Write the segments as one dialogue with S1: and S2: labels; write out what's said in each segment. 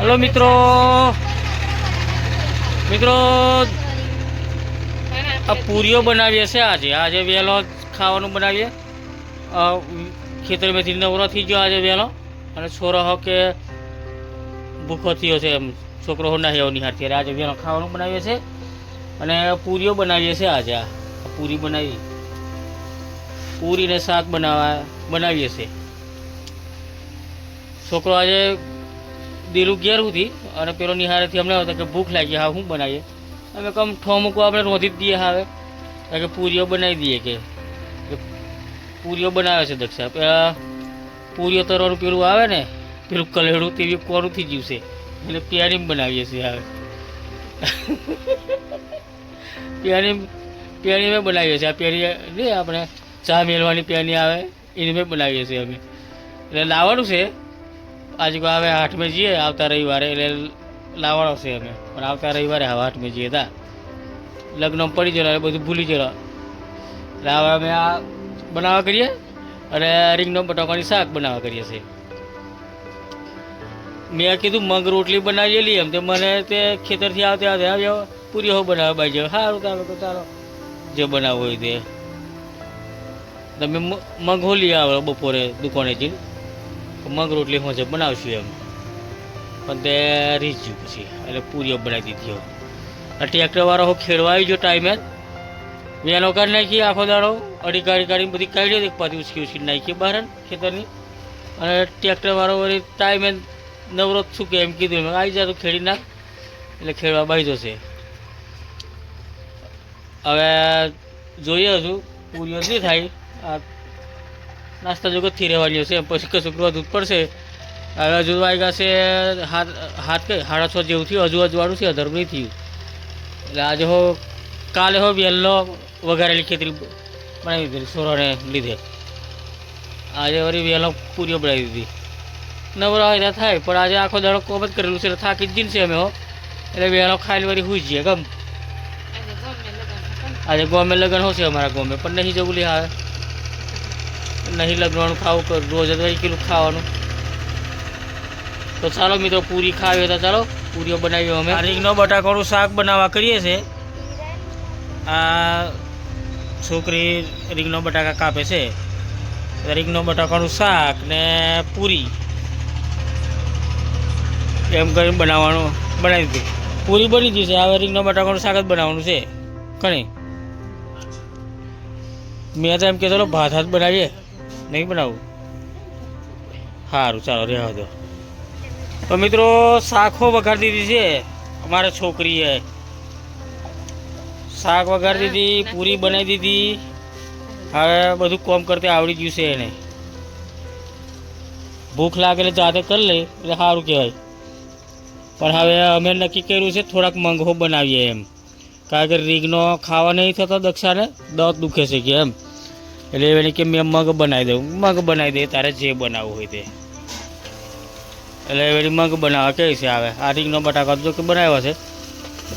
S1: Hello, મિત્રો. મિત્રો, આ પૂરીઓ બનાવીએ છે આજે. આજે વહેલો ખાવાનું બનાવીએ. ખેતરમાંથી નવરો થઈ ગયો આજે વહેલો. અને છોરો હો કે ભૂખો થયો છે એમ. છોકરો હો ના એવો નિહાર ત્યારે આજે વહેલો ખાવાનું બનાવીએ છે. અને પૂરીઓ બનાવીએ છે આજે આ. પૂરી બનાવી. પૂરીને શાક બનાવવા બનાવીએ છે. છોકરો આજે દિલું ઘેર હતી અને પેલો નિહારેથી અમને હતો કે ભૂખ લાગી, હા શું બનાવીએ? અમે કમ ઠો મૂકવા આપણે રોધી જ દઈએ હવે. કે પૂરીઓ બનાવી દઈએ કે પૂરીઓ બનાવે છે દક્ષા. પેલા પૂરીઓ તરવાનું પેલું આવે ને, પેલું કલેડું તેવી કોરું થઈ જીવશે એટલે પ્યારી બનાવીએ છીએ હવે. પ્યારી પ્યારી મેં બનાવીએ છીએ. આ પ્યારી નહીં, આપણે ચા મેળવાની પ્યારી આવે, એને મેં બનાવીએ છીએ અમે. એટલે લાવવાનું છે આજે હવે આઠમે જઈએ, આવતા રવિવારે. એટલે લાવવાનો છે અમે. પણ આવતા રવિવારે હવે આઠમે જઈએ હતા લગ્ન પડી એટલે બધું ભૂલી જલો એટલે હવે અમે આ બનાવવા કરીએ અને રીંગનો બટાકાની શાક બનાવવા કરીએ છીએ. મેં કીધું મગ રોટલી બનાવેલી એમ. તે મને તે ખેતરથી આવતે આવતે આવ્યો પૂરી હો બનાવવા બાજુ સારું તારો તો તારો જે બનાવવું હોય તે. તમે મગ હોલી આવો બપોરે દુકાને જઈને મગ રોટલી હું જે બનાવશું એમ. પણ તે રીત ગયું પછી, એટલે પૂરીઓ બનાવી દીધી આ ટ્રેક્ટરવાળો હું ખેડવા આવી ગયો ટાઈમે. વહેલો કરી નાખી આખો દાડો, અડી કાઢી કાઢીને બધી કાઢી હતી, પાછી ઉછકી ઉછકી નાખી બહાર ખેતરની. અને ટ્રેક્ટરવાળો વળી ટાઈમે જ નવરો જ શું કે એમ કીધું આવી જાય તો, ખેડી નાખ. એટલે ખેડવા બાઈ જશે. હવે જોઈએ હજુ પૂરીઓ નહીં થાય. આ નાસ્તા જગતથી રહેવાની હશે પછી કે વધવું દૂધ પડશે. હવે હજુ વાગ્યા છે હાથ હાથ કઈ સાડા છ જેવું થયું. હજુ અજવાળું છે અધર નહીં થયું. એટલે આજે હો કાલે હો વહેલો વઘારેલી ખેતરી બનાવી દીધી સોરાને લીધે. આજે વળી વહેલો પૂરીઓ બનાવી દીધી. નવરા હોય ત્યાં થાય પણ આજે આખો દાડો કોમ જ કરેલું છે થાકી જ છે અમે હો. એટલે વહેલો ખાઈને વળી હુઈ જઈએ ગમ આજે ગોમે લગ્ન હશે અમારા ગોમે પણ નહીં જવું લે આવે નહીં લગવાનું ખાવું રોજ વળી કિલો ખાવાનું. તો ચાલો મિત્રો, પૂરી ખાવી તો ચાલો, પૂરીઓ બનાવીએ અમે. રીંગનો બટાકાનું શાક બનાવવા કરીએ છે આ છોકરી રીંગનો બટાકા કાપે છે. રીંગનો બટાકાનું શાક ને પૂરી. એમ કરીને બનાવવાનું, બનાવી દીધું. પૂરી બની ગઈ છે. હવે રીંગનો બટાકાનું શાક જ બનાવવાનું છે. કણી મેં તો એમ કે ચલો ભાત હાથ બનાવીએ. નહીં બનાવું? સારું ચાલો રહેવા દો. તો મિત્રો શાખો વઘારી દીધી છે અમારે છોકરીએ. શાક વઘારી દીધી પૂરી બનાવી દીધી. હવે બધું કોમ કરતે આવડી ગયું છે એને. ભૂખ લાગે એટલે જાતે કરી લે એટલે સારું કહેવાય. પણ હવે અમે નક્કી કર્યું છે થોડાક મંગો બનાવીએ એમ. કારણ કે રીંગનો ખાવા નહીં થતો દક્ષાને દાંત દુખે છે કે એમ. એટલે એને કે મેં મગ બનાવી દઉં. મગ બનાવી દે, તારે જે બનાવવું હોય તે. એટલે એની મગ બનાવવા કહે છે આવે. આ રીંગનો બટાકા જો કે બનાવ્યો છે.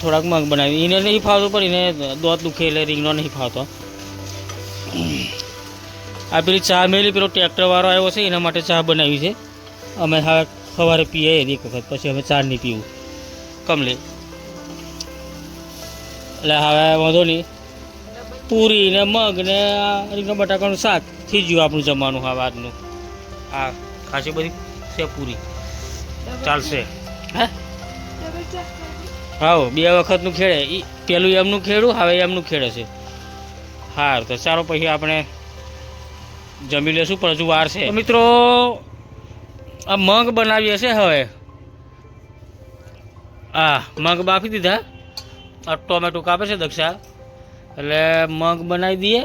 S1: થોડાક મગ બનાવી. એને નહીં ફાવતું, પણ એને દોત દુખે એટલે રીંગનો નહીં ફાવતો. આ પેલી ચા મેલી, પેલો ટ્રેક્ટરવાળો આવ્યો છે, એના માટે ચા બનાવી છે. અમે હવે સવારે પીએ એક વખત, પછી અમે ચા નહીં પીવું. કમલી એટલે હવે વાંધો નહીં. પૂરી ને મગ ને રીંગણ બટાકાનું શાક થઈ ગયું આપણું જમવાનું હવે આજનું આ ખાસી બધી છે પૂરી. ચાલશે. હે? હા બે વખતનું ખેડે. એ પેલું એમનું ખેડું હવે એમનું ખેડે છે. હા તો ચાલો પછી આપણે જમી લેશું પણ હજુ વાર છે. મિત્રો આ મગ બનાવીએ છે હવે. હા મગ બાફી દીધા. આ ટોમેટો કાપે છે દક્ષા. એટલે મગ બનાવી દઈએ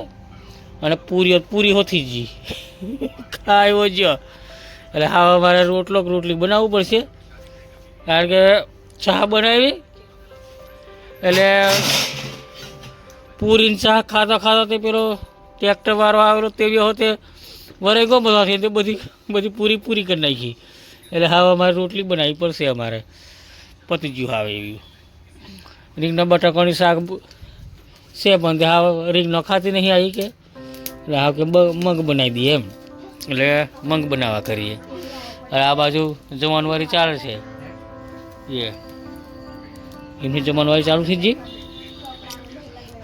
S1: અને પૂરી પૂરી હોતી જી ખાયો જ. એટલે હા મારે રોટલો કે રોટલી બનાવવું પડશે. કારણ કે ચા બનાવી. એટલે પૂરીને ચા ખાતા ખાતા તે પેલો ટ્રેક્ટર વાળો આવેલો તે બી હોતે વરાઈ ગયો બધા તે બધી બધી પૂરી પૂરી કરી નાખી. એટલે હા અમારે રોટલી બનાવવી પડશે અમારે. પતી ગયું હવે એવી. રીંગણા, બટાકાની શાક છે, પણ તે હા રીંગ નખાતી નહીં આવી કે. એટલે હા કે મગ બનાવી દઈએ એમ. એટલે મગ બનાવવા કરીએ. હવે આ બાજુ જમણવારી ચાલે છે. એ. એમની જમણવારી ચાલુ થઈ જી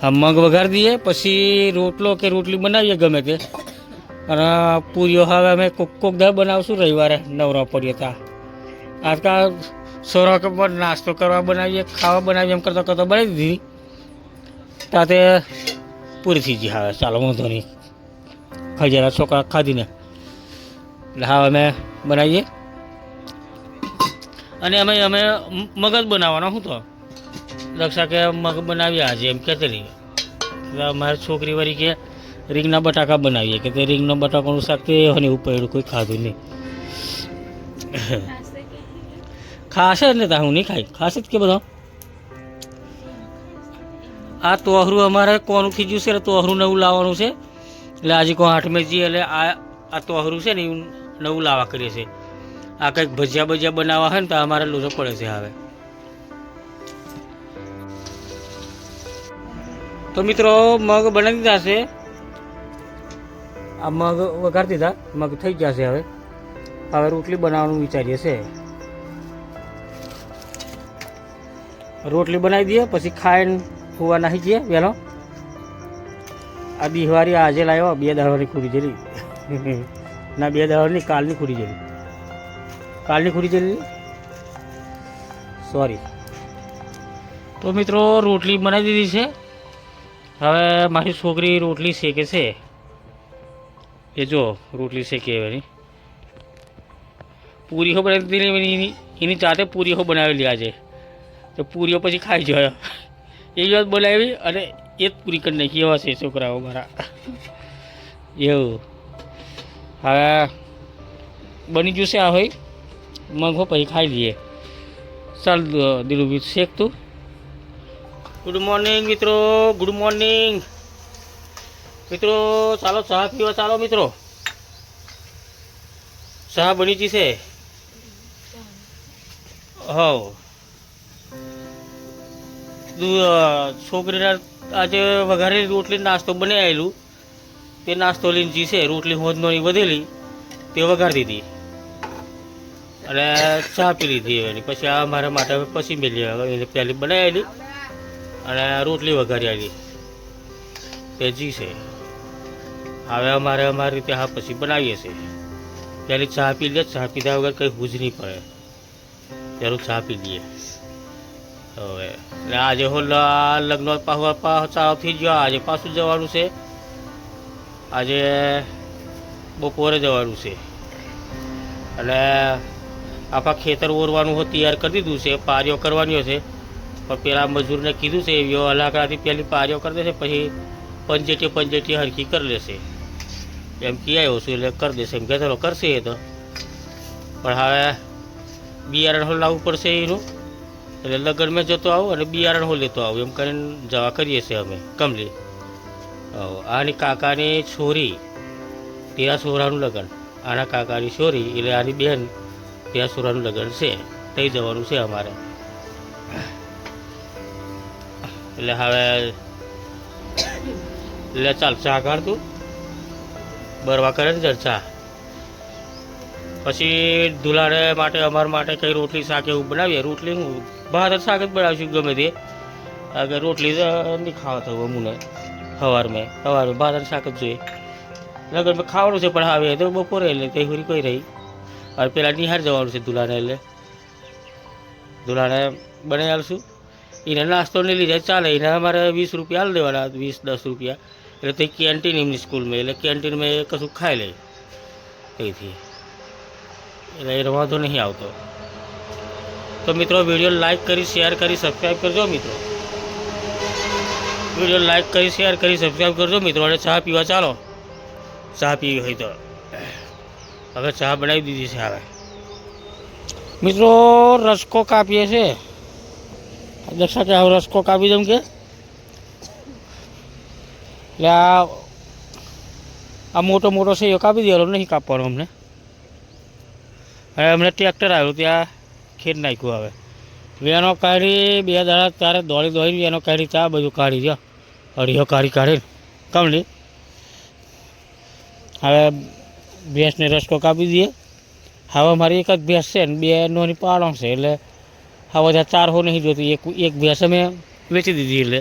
S1: હા, મગ વઘારી દઈએ, પછી રોટલો કે રોટલી બનાવીએ ગમે તે. અને પૂરીઓ હવે અમે કોક કોક દર બનાવશું રવિવારે, નવરા પડીએ ત્યાં આજકાલ સોરા નાસ્તો કરવા બનાવીએ, ખાવા બનાવીએ એમ કરતાં કરતાં બનાવી દીધી. ત્યાં તે પૂરી થઈ ગઈ. હવે ચાલો, વાંધો નહીં. ખાઈ છોકરા ખાધીને. એટલે હા, અમે બનાવીએ. અને અમે અમે મગજ બનાવવાનો, હું તો. રક્ષા કે મગ બનાવીએ આજે, એમ કહેતી રહી. મારી છોકરી વળી કે રીંગના બટાકા બનાવીએ, કે તે રીંગના બટાકાનું શાક તે અને એવું કોઈ ખાધું નહીં? ખાશે ને તા હું નહીં ખાઈ. ખાશે જ કે બધા? આ તોહરું અમારે કોનું ખીજ્યું છે? એટલે તોહરું નવું લાવવાનું છે. એટલે આજે કોઈ આઠમે જઈએ એટલે આ આ તોહરું છે ને એવું નવું લાવવા કરીએ છીએ. આ કંઈક ભજીયા ભજીયા બનાવવા હોય ને તો અમારે લોચો પડે છે હવે. તો મિત્રો, મગ બનાવી દીધા છે. આ મગ વઘાર દીધા. મગ થઈ ગયા છે હવે. હવે રોટલી બનાવવાનું વિચારીએ છે રોટલી બનાવી દઈએ, પછી ખાઈને ફુવા નાખી જઈએ વહેલો. આ બિહવારી આજે લાવ્યો બે દાવાની ખુરી જેલી. ના, બે દાવાની કાલની ખુરી જેલી. કાલની ખુરી જેલી? સોરી તો મિત્રો, રોટલી બનાવી દીધી છે. હવે મારી છોકરી રોટલી શેકે છે. એ જો, રોટલી શેકે એની. પૂરીઓ બનાવી દીધી એની એની જાતે પૂરીઓ બનાવેલી આજે. તો પૂરીઓ પછી ખાઈ જોયો એ વાત બનાવી અને એ જ પૂરી કરી નાખી. એવા છે છોકરાઓ મારા. એવું. હવે બની જશે આ હોય. મગો પછી ખાઈ લઈએ. ચાલ દિલુભી શેક તું. ગુડ મોર્નિંગ મિત્રો. ગુડ મોર્નિંગ મિત્રો, ચાલો, ચા પીવા ચાલો, મિત્રો. ચા બની જશે હવ. છોકરીના આજે વઘારેલી રોટલી નાસ્તો બની આવેલું તે નાસ્તો લઈને જી છે, રોટલી હોદનોની વધેલી, તે વઘારી દીધી. અને ચા પી લીધી એની. પછી આ મારા માટે પછી મેલી એટલે પહેલી બનાવેલી અને રોટલી વઘારી આવી તે જી છે. હવે અમારે અમારી રીતે હા પછી બનાવીએ છીએ. પહેલી ચા પી લે, ચા પીધા વગર કંઈ હુજ નહીં પડે. ત્યારે ચા પી લઈએ. હવે એટલે આજે હું લગ્ન ચાલુ થઈ ગયો. આજે પાછું જવાનું છે. આજે બપોરે જવાનું છે. એટલે આખા ખેતર ઓરવાનું હોય તૈયાર કરી દીધું છે. પારીઓ કરવાની છે. પણ પેલા મજૂરને કીધું છે એવો હલાકડાથી પહેલી પારીઓ કરી દેશે, પછી પંચેટી પંચેટી હરખી કરી લેશે. એમ કહી આવ્યો છું, એટલે કરી દેશે. એમ કહેતો કરશે એ તો. પણ હવે બિયારણ લાવવું પડશે એનું. એટલે લગ્નમાં જતો આવું અને બિયારણ હો લેતો આવું. એમ કરીને જવા કરીએ છીએ અમે, કમલી. આની કાકાની છોરી, ત્યાં છોરાનું લગ્ન. આના કાકાની છોરી એટલે આની બહેન ત્યાં છોરાનું લગ્ન છે. થઈ જવાનું છે અમારે. એટલે હવે એટલે ચાલ, ચા કાઢતું બરવા કરે ને ચા. પછી દુલાડે માટે, અમારા માટે કંઈ રોટલી શાક એવું બનાવીએ? રોટલી હું જ શાક જ બનાવીશું ગમે તે. આગળ રોટલી નહીં ખાવા થવું અમુને. સવારમાં સવારમાં શાક જ જોઈએ. લગનમાં ખાવાનું છે, પણ હવે તો બપોરે એટલે કઈ હુરી કોઈ રહી. અને પેલા નિહાર જવાનું છે દુલાને એટલે. દુલાને બનાવી આલશું. એને નાસ્તો નહીં લીધે, ચાલે. એને અમારે વીસ રૂપિયા હાલ દેવાના, વીસ, દસ રૂપિયા. એટલે તે કેન્ટીન એમની સ્કૂલમાં, એટલે કેન્ટીનમાં એ કશું ખાઈ લે તેથી એટલે એનો વાંધો નહીં આવતો. તો મિત્રો વીડિયો લાઈક કરી શેર કરી સબસ્ક્રાઈબ કરજો મિત્રો. વીડિયો લાઈક કરી શેર કરી સબસ્ક્રાઈબ કરજો મિત્રો. અને ચા પીવા ચાલો. ચા પીવી હોય તો. હવે ચા બનાવી દીધી છે હવે. મિત્રો, રસકો કાપીએ છે. દક્ષા કે હવે રસકો કાપી દઉં કે? એટલે આ આ મોટો મોટો છે, એ કાપી દેવાનો, નહીં કાપવાનો અમને. હવે અમને ટ્રેક્ટર આવ્યું ત્યાં. ખેડ નાખ્યું હવે. વેનો કાઢી, બે દાડા તારે દોડી દોડી વેનો કાઢી ત્યાં બધું કાઢી દો અઢીઓ કાઢી કાઢીને. કમલી હવે ભેંસને રસકો કાપી દઈએ. હવે મારી એક જ ભેંસ છે ને, બે નોની પાડો છે, એટલે હવે બધા ચાર હો નહીં જોતી. એક એક ભેંસ અમે વેચી દીધી, એટલે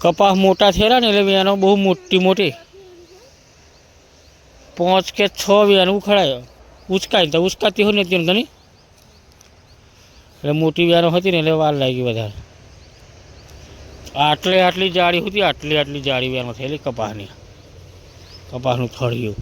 S1: કપાસ મોટા થયેલા ને, એટલે વેનો બહુ મોટી મોટી. પાંચ કે છ વેન ઉખડાય. ઉચકાય તો ઉચકાતી હોય ને ત્યાં તને એટલે મોટી વ્યારો હતી ને એટલે વાર લાગી વધારે. આટલે આટલી જાળી હતી, આટલી આટલી જાળી વ્યારમાં થયેલી કપાસની. કપાસનું થળિયું.